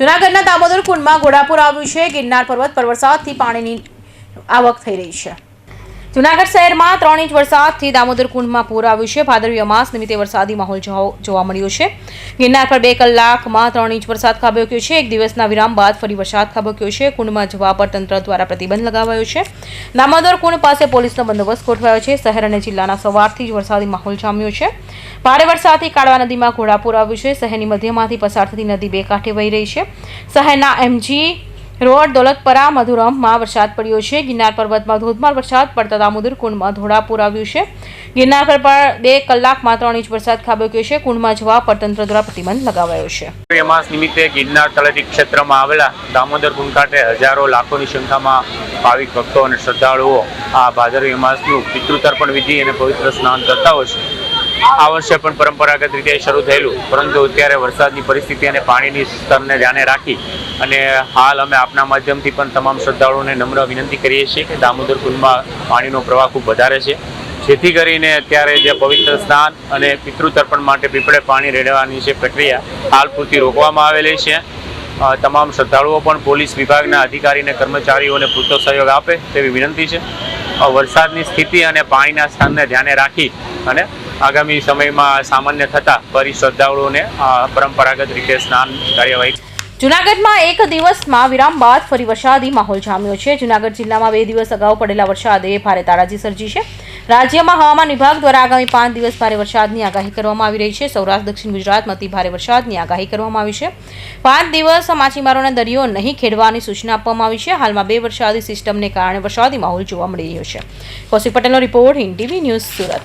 જૂનાગઢના દામોદર કુંડમાં ઘોડાપુર આવ્યું છે. ગિરનાર પર્વત પર વરસાદથી પાણીની આવક થઈ રહી છે. જૂનાગઢ શહેરમાં ત્રણ ઇંચ વરસાદથી દામોદર કુંડમાં પૂર આવ્યું છે. ભાદરવી અમાસ નિમિત્તે વરસાદી માહોલ જોવા મળ્યો છે. ગિરનાર પર બે કલાકમાં ત્રણ ઇંચ વરસાદ ખાબક્યો છે. એક દિવસના વિરામ બાદ ફરી વરસાદ ખાબક્યો છે. કુંડમાં જવા પર તંત્ર દ્વારા પ્રતિબંધ લગાવાયો છે. દામોદર કુંડ પાસે પોલીસનો બંદોબસ્ત ગોઠવાયો છે. શહેર અને જિલ્લાના સવારથી જ વરસાદી માહોલ જામ્યો છે. ભારે વરસાદથી કાળવા નદીમાં ઘોડાપુર આવ્યું છે. શહેરની મધ્યમાંથી પસાર થતી નદી બે કાંઠે વહી રહી છે. શહેરના એમજી રોડ દોલતપરા મધુરમમાં વરસાદ પડ્યો છે. ગિરનાર પર્વતમાં ધોધમાર વરસાદ પડતા દામોદર કુંડમાં ધોળાપુર આવ્યું છે. ગિરનાર પર પણ બે કલાકમાં ત્રણ ઇંચ વરસાદ ખાબક્યો છે. કુંડમાં જવા પર તંત્ર દ્વારા પ્રતિબંધ લગાવાયો છે. અમાસ નિમિત્તે ગિરનાર તળેટી ક્ષેત્રમાં આવેલા દામોદર કુંડ ખાતે હજારો લાખોની સંખ્યામાં ભાવિક ભક્તો અને શ્રદ્ધાળુઓ આ ભાદરવી અમાસનું પિતૃતર્પણ વિધિ અને પવિત્ર સ્નાન કરતા હોય છે. આ વર્ષે પણ પરંપરાગત રીતે શરૂ થયેલું. પરંતુ અત્યારે વરસાદની પરિસ્થિતિ અને પાણીની સ્તરને ધ્યાને રાખી અને હાલ અમે આપના માધ્યમથી પણ તમામ શ્રદ્ધાળુઓને નમ્ર વિનંતી કરીએ છીએ કે દામોદર કુંડમાં પાણીનો પ્રવાહ ખૂબ વધારે છે. જેથી કરીને અત્યારે જે પવિત્ર સ્નાન અને પિતૃતર્પણ માટે પીપળે પાણી રેડવાની છે પ્રક્રિયા હાલ પૂરતી રોકવામાં આવેલી છે. તમામ શ્રદ્ધાળુઓ પણ પોલીસ વિભાગના અધિકારી અને કર્મચારીઓને પૂરતો સહયોગ આપે તેવી વિનંતી છે. વરસાદની સ્થિતિ અને પાણીના સ્થાનને ધ્યાને રાખી અને આગામી સમયમાં સામાન્ય થતા ફરી શ્રદ્ધાળુઓને પરંપરાગત રીતે સ્નાન કાર્યવાહી જૂનાગઢમાં એક દિવસમાં વિરામ બાદ ફરી વરસાદી માહોલ જામ્યો છે. જૂનાગઢ જિલ્લામાં બે દિવસ અગાઉ પડેલા વરસાદે ભારે તારાજી સર્જી છે. રાજ્યમાં હવામાન વિભાગ દ્વારા આગામી પાંચ દિવસ ભારે વરસાદની આગાહી કરવામાં આવી રહી છે. સૌરાષ્ટ્ર, દક્ષિણ ગુજરાતમાં અતિ ભારે વરસાદની આગાહી કરવામાં આવી છે. પાંચ દિવસ માછીમારોને દરિયો નહીં ખેડવાની સૂચના આપવામાં આવી છે. હાલમાં બે વરસાદી સિસ્ટમને કારણે વરસાદી માહોલ જોવા મળી રહ્યો છે. કૌશિક પટેલનો report, Hind TV news Surat.